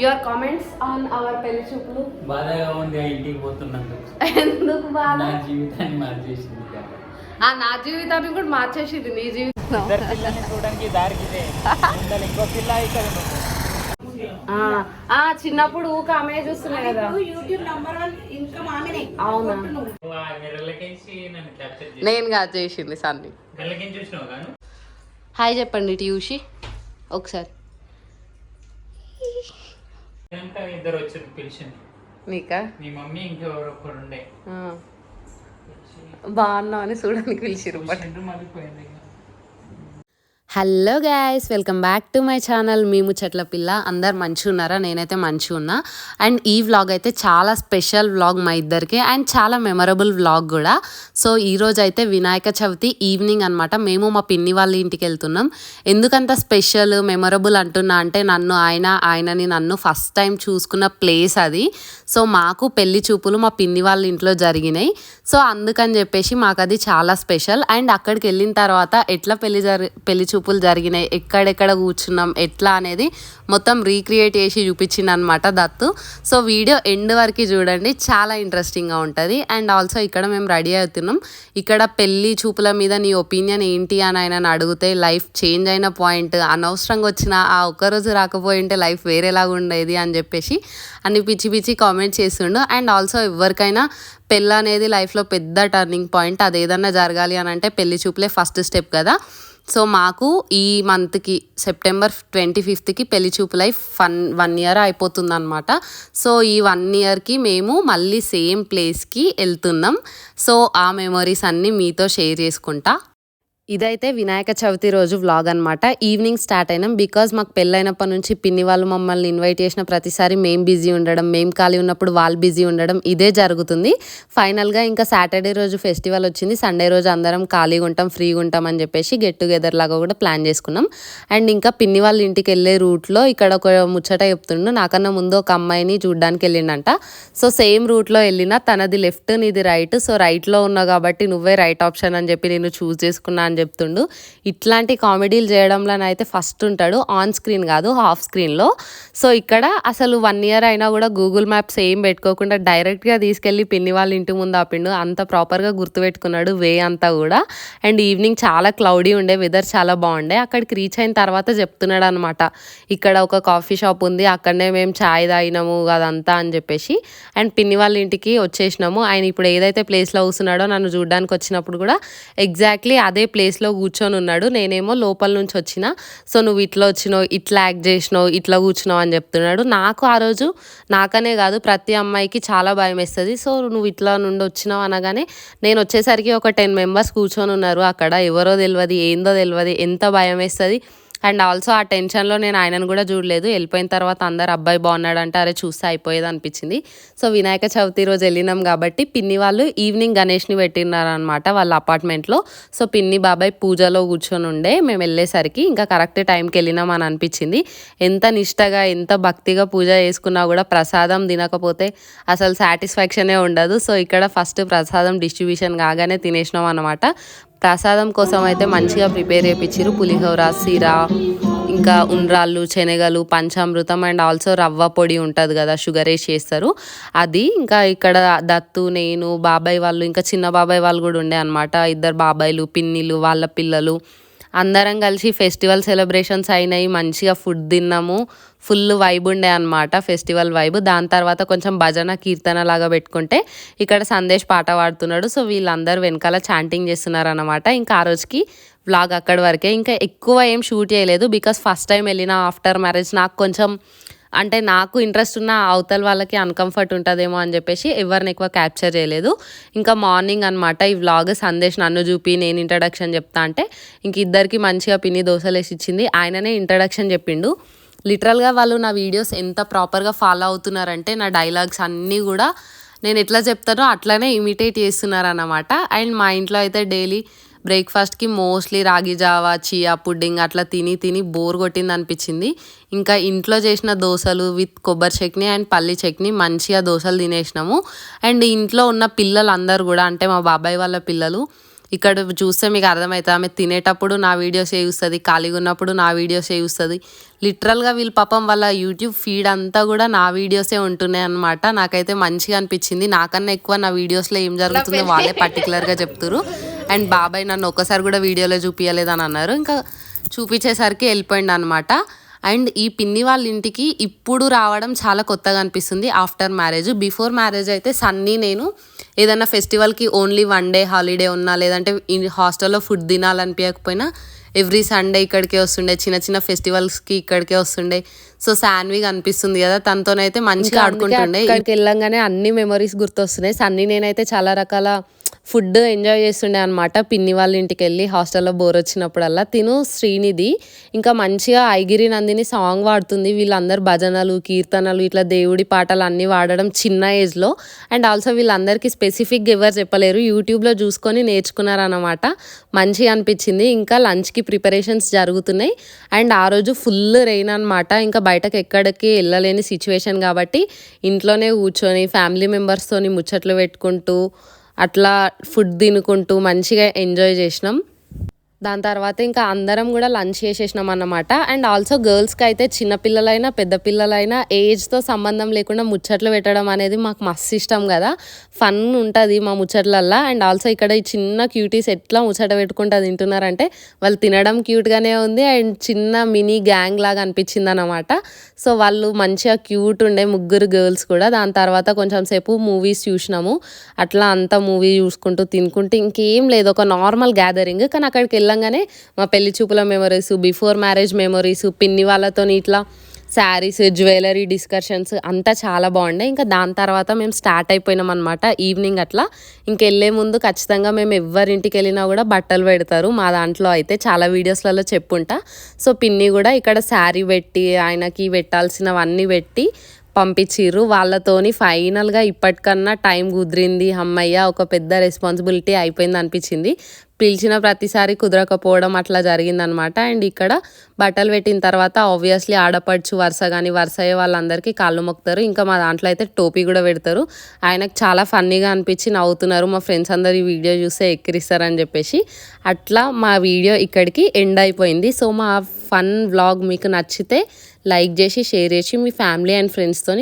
Your comments on hour పెళ్ళి చూపులు. బాధగా ఉంది ఆ ఇంటికి పోతున్నందుకు. ఎందుకు బాధ? నా జీవితాన్ని మార్చేసింది. ఆ నా జీవితాన్ని కూడా మార్చేసింది నీ జీవితం. చూడడానికి. ఇంకో పిల్ల ఇక్కడ. ఆ, ఆ చిన్నప్పుడు ఊక ఆమె చూస్తున్నాయి కదా. యూట్యూబ్ నంబర్ వన్ ఇన్కమ్ ఆమెనే. అవునా? నేను కాదు చేసింది సన్ని? హాయ్ చెప్పండి ఇటు చూసి ఒకసారి. ఇంకా ఇద్దరు వచ్చారు పిలిచింది నీకా మీ మమ్మీ ఇంకెవరు ఒకరు ఉండే ఆ. బాగున్నావు అని చూడడానికి పిలిచిరు మళ్ళీ పోయింది. Hello guys welcome back to my channel. మేము చెట్ల పిల్ల అందరు మంచిగా ఉన్నారా? నేనైతే మంచిగా ఉన్నా. అండ్ ఈ వ్లాగ్ అయితే చాలా స్పెషల్ వ్లాగ్ మా ఇద్దరికి అండ్ చాలా మెమరబుల్ వ్లాగ్ కూడా. సో ఈరోజు అయితే వినాయక చవితి ఈవినింగ్ అనమాట మేము మా పిన్ని వాళ్ళ ఇంటికి వెళ్తున్నాం. ఎందుకంత స్పెషల్ మెమరబుల్ అంటున్నా అంటే నన్ను ఆయన ఆయనని నన్ను ఫస్ట్ టైం చూసుకున్న ప్లేస్ అది. సో మాకు పెళ్ళి చూపులు మా పిన్ని వాళ్ళ ఇంట్లో జరిగినాయి. సో అందుకని చెప్పేసి మాకు అది చాలా స్పెషల్. అండ్ అక్కడికి వెళ్ళిన తర్వాత ఎట్లా పెళ్ళి జరి పెళ్ళి మార్పులు జరిగినాయి. ఎక్కడెక్కడ కూర్చున్నాం ఎట్లా అనేది మొత్తం రీక్రియేట్ చేసి చూపించింది అనమాట దత్తు. సో వీడియో ఎండ్ వరకు చూడండి. చాలా ఇంట్రెస్టింగ్గా ఉంటుంది. అండ్ ఆల్సో ఇక్కడ మేము రెడీ అవుతున్నాం. ఇక్కడ పెళ్ళి చూపుల మీద నీ ఒపీనియన్ ఏంటి అని ఆయన అడిగితే లైఫ్ చేంజ్ అయిన పాయింట్ అనవసరంగా వచ్చిన ఆ ఒక్కరోజు రాకపోయింటే లైఫ్ వేరేలాగా ఉండేది అని చెప్పేసి అన్ని పిచ్చి పిచ్చి కామెంట్ చేస్తుండు. అండ్ ఆల్సో ఎవరికైనా పెళ్ళి అనేది లైఫ్లో పెద్ద టర్నింగ్ పాయింట్ అది ఏదన్నా జరగాలి అని అంటే పెళ్ళి చూపులే ఫస్ట్ స్టెప్ కదా. సో మాకు ఈ మంత్కి సెప్టెంబర్ ట్వంటీ ఫిఫ్త్కి పెళ్ళి చూపులై లైఫ్ వన్ వన్ ఇయర్ అయిపోతుందన్నమాట. సో ఈ వన్ ఇయర్కి మేము మళ్ళీ సేమ్ ప్లేస్కి వెళ్తున్నాం. సో ఆ మెమరీస్ అన్నీ మీతో షేర్ చేసుకుంటా. ఇదైతే వినాయక చవితి రోజు వ్లాగ్ అనమాట ఈవినింగ్ స్టార్ట్ అయినాం. బికాజ్ మాకు పెళ్ళైనప్పటి నుంచి పిన్ని వాళ్ళు మమ్మల్ని ఇన్వైట్ చేసిన ప్రతిసారి మేము బిజీ ఉండడం మేము ఖాళీ ఉన్నప్పుడు వాళ్ళు బిజీ ఉండడం ఇదే జరుగుతుంది. ఫైనల్గా ఇంకా సాటర్డే రోజు ఫెస్టివల్ వచ్చింది. సండే రోజు అందరం ఖాళీగా ఉంటాం ఫ్రీగా ఉంటాం అని చెప్పేసి గెట్ టుగెదర్ లాగా కూడా ప్లాన్ చేసుకున్నాం. అండ్ ఇంకా పిన్ని వాళ్ళ ఇంటికి వెళ్ళే రూట్లో ఇక్కడ ఒక ముచ్చట చెప్తుండు. నాకన్నా ముందు ఒక అమ్మాయిని చూడ్డానికి వెళ్ళిండంట. సో సేమ్ రూట్లో వెళ్ళిన తనది లెఫ్ట్ నీది రైట్ సో రైట్లో ఉన్నావు కాబట్టి నువ్వే రైట్ ఆప్షన్ అని చెప్పి నేను చూస్ చేసుకున్నాను అని చెప్తుండు. ఇట్లాంటి కామెడీలు చేయడంలో అయితే ఫస్ట్ ఉంటాడు. ఆన్ స్క్రీన్ కాదు హాఫ్ స్క్రీన్లో. సో ఇక్కడ అసలు వన్ ఇయర్ అయినా కూడా గూగుల్ మ్యాప్స్ ఏం పెట్టుకోకుండా డైరెక్ట్గా తీసుకెళ్ళి పిన్ని వాళ్ళ ఇంటి ముందు ఆపిండు. అంత ప్రాపర్గా గుర్తుపెట్టుకున్నాడు వే అంతా కూడా. అండ్ ఈవినింగ్ చాలా క్లౌడీ ఉండే వెదర్ చాలా బాగుండే. అక్కడికి రీచ్ అయిన తర్వాత చెప్తున్నాడు అనమాట ఇక్కడ ఒక కాఫీ షాప్ ఉంది అక్కడనే మేము ఛాయ్ తాగినాము అదంతా అని చెప్పేసి. అండ్ పిన్ని వాళ్ళ ఇంటికి వచ్చేసినాము. ఆయన ఇప్పుడు ఏదైతే ప్లేస్లో కూర్చున్నాడో నన్ను చూడడానికి వచ్చినప్పుడు కూడా ఎగ్జాక్ట్లీ అదే ప్లేస్ ప్లేస్లో కూర్చొని ఉన్నాడు. నేనేమో లోపల నుంచి వచ్చిన సో నువ్వు ఇట్లా వచ్చినావు ఇట్లా యాక్ట్ చేసినావు ఇట్లా కూర్చున్నావు అని చెప్తున్నాడు. నాకు ఆ రోజు నాకనే కాదు ప్రతి అమ్మాయికి చాలా భయం వేస్తుంది. సో నువ్వు ఇట్లా నుండి వచ్చినావు అనగానే నేను వచ్చేసరికి ఒక టెన్ మెంబర్స్ కూర్చొని ఉన్నారు అక్కడ. ఎవరో తెలియదు ఏందో తెలియదు ఎంత భయం వేస్తుంది. అండ్ ఆల్సో ఆ టెన్షన్లో నేను ఆయనను కూడా చూడలేదు. వెళ్ళిపోయిన తర్వాత అందరు అబ్బాయి బాగున్నాడంటే అరే చూస్తే అయిపోయేది అనిపించింది. సో వినాయక చవితి రోజు వెళ్ళినాం కాబట్టి పిన్ని వాళ్ళు ఈవినింగ్ గణేష్ని పెట్టినారనమాట వాళ్ళ అపార్ట్మెంట్లో. సో పిన్ని బాబాయ్ పూజలో కూర్చొని ఉండే. మేము వెళ్ళేసరికి ఇంకా కరెక్ట్ టైంకి వెళ్ళినాం అని అనిపించింది. ఎంత నిష్టగా ఎంత భక్తిగా పూజ చేసుకున్నా కూడా ప్రసాదం తినకపోతే అసలు సాటిస్ఫాక్షనే ఉండదు. సో ఇక్కడ ఫస్ట్ ప్రసాదం డిస్ట్రిబ్యూషన్ కాగానే తినేసినాం అనమాట ప్రసాదం కోసం అయితే మంచిగా ప్రిపేర్ చేయించారు పులిహోర సిరా ఇంకా ఉండ్రాళ్ళు శనగలు పంచామృతం అండ్ ఆల్సో రవ్వ పొడి ఉంటుంది కదా షుగర్ వేసి చేస్తారు. అది ఇంకా ఇక్కడ దత్తు నేను బాబాయ్ వాళ్ళు ఇంకా చిన్న బాబాయ్ వాళ్ళు కూడా ఉండే అనమాట ఇద్దరు బాబాయ్లు పిన్నిలు వాళ్ళ పిల్లలు అందరం కలిసి ఫెస్టివల్ సెలబ్రేషన్స్ అయినాయి మంచిగా ఫుడ్ తిన్నాము. ఫుల్ వైబ్ ఉండే అనమాట ఫెస్టివల్ వైబ్. దాని తర్వాత కొంచెం భజన కీర్తన లాగా పెట్టుకుంటే ఇక్కడ సందేశ్ పాట పాడుతున్నాడు. సో వీళ్ళందరూ వెనకాల చాంటింగ్ చేస్తున్నారు అనమాట ఇంకా ఆ రోజుకి వ్లాగ్ అక్కడి వరకే. ఇంకా ఎక్కువ ఏం షూట్ చేయలేదు. బికాస్ ఫస్ట్ టైం వెళ్ళిన ఆఫ్టర్ మ్యారేజ్ నాకు కొంచెం అంటే నాకు ఇంట్రెస్ట్ ఉన్న అవతల వాళ్ళకి అన్కంఫర్ట్ ఉంటుందేమో అని చెప్పేసి ఎవరిని ఎక్కువ క్యాప్చర్ చేయలేదు. ఇంకా మార్నింగ్ అనమాట ఈ వ్లాగ్ సందేశ్ నన్ను చూపి నేను ఇంట్రడక్షన్ చెప్తా అంటే ఇంక ఇద్దరికి మంచిగా పిన్ని దోశలు వేసి ఇచ్చింది. ఆయననే ఇంట్రడక్షన్ చెప్పిండు. లిటరల్గా వాళ్ళు నా వీడియోస్ ఎంత ప్రాపర్గా ఫాలో అవుతున్నారంటే నా డైలాగ్స్ అన్నీ కూడా నేను ఎట్లా చెప్తానో అట్లనే ఇమిటేట్ చేస్తున్నారు అన్నమాట అండ్ మా ఇంట్లో అయితే డైలీ బ్రేక్ఫాస్ట్కి మోస్ట్లీ రాగి జావా చియా పుడ్డింగ్ అట్లా తిని తిని బోర్ కొట్టింది అనిపించింది. ఇంకా ఇంట్లో చేసిన దోశలు విత్ కొబ్బరి చట్నీ అండ్ పల్లి చట్నీ మంచిగా దోశలు తినేసినాము. అండ్ ఇంట్లో ఉన్న పిల్లలు అందరూ కూడా అంటే మా బాబాయ్ వాళ్ళ పిల్లలు ఇక్కడ చూస్తే మీకు అర్థమవుతుంది ఆమె తినేటప్పుడు నా వీడియోసే చూస్తుంది ఖాళీగా ఉన్నప్పుడు నా వీడియోసే చూస్తుంది. లిటరల్గా వీళ్ళ పాపం వాళ్ళ యూట్యూబ్ ఫీడ్ అంతా కూడా నా వీడియోసే ఉంటున్నాయి అనమాట నాకైతే మంచిగా అనిపించింది. నాకన్నా ఎక్కువ నా వీడియోస్లో ఏం జరుగుతుందో వాళ్ళే పర్టికులర్గా చెప్తారు అండ్ బాబాయ్ నన్ను ఒక్కసారి కూడా వీడియోలో చూపించలేదని అన్నారు. ఇంకా చూపించేసరికి వెళ్ళిపోయింది అనమాట అండ్ ఈ పిన్ని వాళ్ళ ఇంటికి ఇప్పుడు రావడం చాలా కొత్తగా అనిపిస్తుంది. ఆఫ్టర్ మ్యారేజ్ బిఫోర్ మ్యారేజ్ అయితే సన్నీ నేను ఏదైనా ఫెస్టివల్కి ఓన్లీ వన్ డే హాలిడే ఉన్నా లేదంటే హాస్టల్లో ఫుడ్ తినాలనిపించకపోయినా ఎవ్రీ సండే ఇక్కడికే వస్తుండే చిన్న చిన్న ఫెస్టివల్స్కి ఇక్కడికే వస్తుండే. సో శాన్విగా అనిపిస్తుంది కదా తనతోనైతే మంచిగా ఆడుకుంటుండే. ఇక్కడికి వెళ్ళంగానే అన్ని మెమరీస్ గుర్తొస్తున్నాయి. సన్నీ నేనైతే చాలా రకాల ఫుడ్ ఎంజాయ్ చేస్తుండే అనమాట పిన్ని వాళ్ళ ఇంటికి వెళ్ళి హాస్టల్లో బోర్ వచ్చినప్పుడల్లా. తిను శ్రీనిధి. ఇంకా మంచిగా ఐగిరి నందిని సాంగ్ పాడుతుంది వీళ్ళందరూ భజనలు కీర్తనలు ఇట్లా దేవుడి పాటలు అన్నీ వాడడం చిన్న ఏజ్లో. అండ్ ఆల్సో వీళ్ళందరికీ స్పెసిఫిక్గా ఎవరు చెప్పలేరు. యూట్యూబ్లో చూసుకొని నేర్చుకున్నారనమాట మంచిగా అనిపించింది. ఇంకా లంచ్కి ప్రిపరేషన్స్ జరుగుతున్నాయి. అండ్ ఆ రోజు ఫుల్ రెయిన్ అనమాట ఇంకా బయటకు ఎక్కడికి వెళ్ళలేని సిచ్యువేషన్ కాబట్టి ఇంట్లోనే కూర్చొని ఫ్యామిలీ మెంబర్స్తోని ముచ్చట్లు పెట్టుకుంటూ అట్లా ఫుడ్ తినుకుంటూ మంచిగా ఎంజాయ్ చేసినాం. దాని తర్వాత ఇంకా అందరం కూడా లంచ్ చేసేసినాం అన్నమాట. అండ్ ఆల్సో గర్ల్స్కి అయితే చిన్న పిల్లలైనా పెద్ద పిల్లలైనా ఏజ్తో సంబంధం లేకుండా ముచ్చట్లు పెట్టడం అనేది మాకు మస్తు ఇష్టం కదా. ఫన్ ఉంటుంది మా ముచ్చట్లల్లో. అండ్ ఆల్సో ఇక్కడ ఈ చిన్న క్యూటీస్ ఎట్లా ముచ్చట పెట్టుకుంటా తింటున్నారంటే వాళ్ళు తినడం క్యూట్గానే ఉంది. అండ్ చిన్న మినీ గ్యాంగ్ లాగా అనిపించింది అనమాట సో వాళ్ళు మంచిగా క్యూట్ ఉండే ముగ్గురు గర్ల్స్ కూడా. దాని తర్వాత కొంచెం సేపు మూవీస్ చూసినాము. అట్లా అంతా మూవీ చూసుకుంటూ తినుకుంటూ ఇంకేం లేదు. ఒక నార్మల్ గ్యాదరింగ్ కానీ అక్కడికి వెళ్ళంగానే మా పెళ్ళి చూపుల మెమరీస్ బిఫోర్ మ్యారేజ్ మెమరీస్ పిన్ని వాళ్ళతో ఇట్లా శారీస్ జ్యువెలరీ డిస్కషన్స్ అంతా చాలా బాగుండే. ఇంకా దాని తర్వాత మేము స్టార్ట్ అయిపోయినాం అనమాట ఈవినింగ్ అట్లా. ఇంకెళ్ళే ముందు ఖచ్చితంగా మేము ఎవరింటికి వెళ్ళినా కూడా బట్టలు పెడతారు. మా దాంట్లో అయితే చాలా వీడియోస్లలో చెప్పుంటా. సో పిన్ని కూడా ఇక్కడ శారీ పెట్టి ఆయనకి పెట్టాల్సినవన్నీ పెట్టి పంపించిర్రు. వాళ్ళతోని ఫైనల్గా ఇప్పటికన్నా టైం కుదిరింది అమ్మయ్య. ఒక పెద్ద రెస్పాన్సిబిలిటీ అయిపోయింది అనిపించింది. పిలిచిన ప్రతిసారి కుదరకపోవడం అట్లా జరిగిందనమాట. అండ్ ఇక్కడ బట్టలు పెట్టిన తర్వాత ఆబ్వియస్లీ ఆడపడుచు వరుస కానీ వరుస అయ్యే వాళ్ళందరికీ కాళ్ళు మొక్కుతారు. ఇంకా మా దాంట్లో అయితే టోపీ కూడా పెడతారు. ఆయనకు చాలా ఫన్నీగా అనిపించి నవ్వుతున్నారు. మా ఫ్రెండ్స్ అందరు ఈ వీడియో చూస్తే ఎక్కిరిస్తారని చెప్పేసి. అట్లా మా వీడియో ఇక్కడికి ఎండ్ అయిపోయింది. సో మా ఫన్ వ్లాగ్ మీకు నచ్చితే లైక్ చేసి షేర్ చేసి మీ ఫ్యామిలీ అండ్ ఫ్రెండ్స్తో